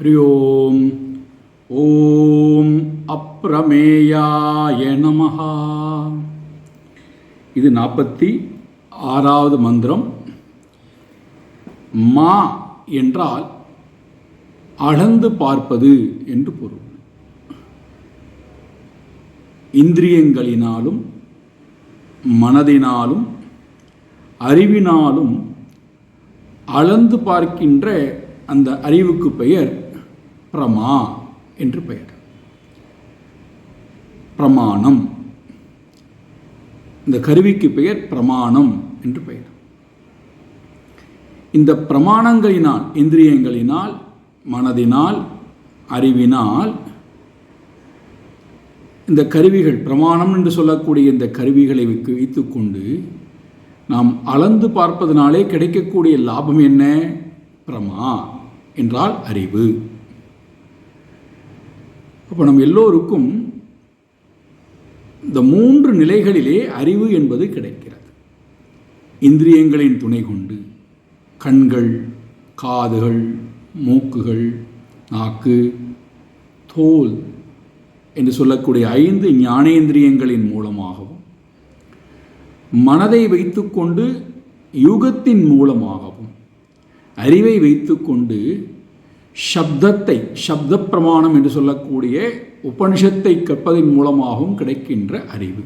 हरि ஓம் ஓம் அப்ரமேயாய நமஹா இது நாற்பத்தி ஆறாவது மந்திரம். மா என்றால் அளந்து பார்ப்பது என்று பொருள். இந்திரியங்களினாலும் மனதினாலும் அறிவினாலும் அளந்து பார்க்கின்ற அந்த அறிவுக்கு பெயர் பிரமா என்று பெயர். பிரமாணம். இந்த கருவிக்கு பெயர் பிரமாணம் என்று பெயர். இந்த பிரமாணங்களினால் இந்திரியங்களினால் மனதினால் அறிவினால் இந்த கருவிகள் பிரமாணம் என்று சொல்லக்கூடிய இந்த கருவிகளை வைத்து வைத்துக்கொண்டு நாம் அளந்து பார்ப்பதனாலே கிடைக்கக்கூடிய லாபம் என்ன? பிரமா என்றால் அறிவு. அப்போ நம் எல்லோருக்கும் இந்த மூன்று நிலைகளிலே அறிவு என்பது கிடைக்கிறது. இந்திரியங்களின் துணை கொண்டு கண்கள் காதுகள் மூக்குகள் நாக்கு தோல் என்று சொல்லக்கூடிய ஐந்து ஞானேந்திரியங்களின் மூலமாகவும் மனதை வைத்துக்கொண்டு யுகத்தின் மூலமாகவும் அறிவை வைத்துக்கொண்டு சப்தத்தை சப்த பிரமாணம் என்று சொல்லக்கூடிய உபனிஷத்தை கற்பதன் மூலமாகவும் கிடைக்கின்ற அறிவு.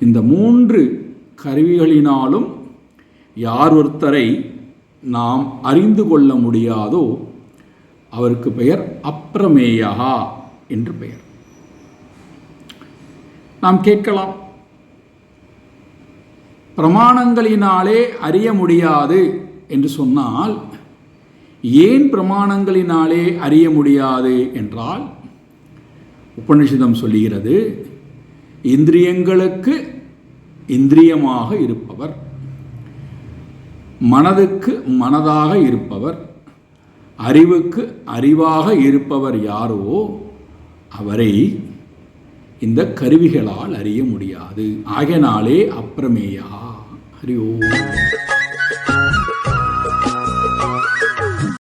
இந்த மூன்று கருவிகளினாலும் யார் ஒருத்தரை நாம் அறிந்து கொள்ள முடியாதோ அவருக்கு பெயர் அப்ரமேயா என்று பெயர். நாம் கேட்கலாம். பிரமாணங்களினாலே அறிய முடியாது என்று சொன்னால் ஏன் பிரமாணங்களினாலே அறிய முடியாது என்றால் உபனிஷதம் சொல்லுகிறது இந்திரியங்களுக்கு இந்திரியமாக இருப்பவர் மனதுக்கு மனதாக இருப்பவர் அறிவுக்கு அறிவாக இருப்பவர் யாரோ அவரை இந்த கருவிகளால் அறிய முடியாது. ஆகினாலே அப்பிரமேயா ஹரி ஓம்.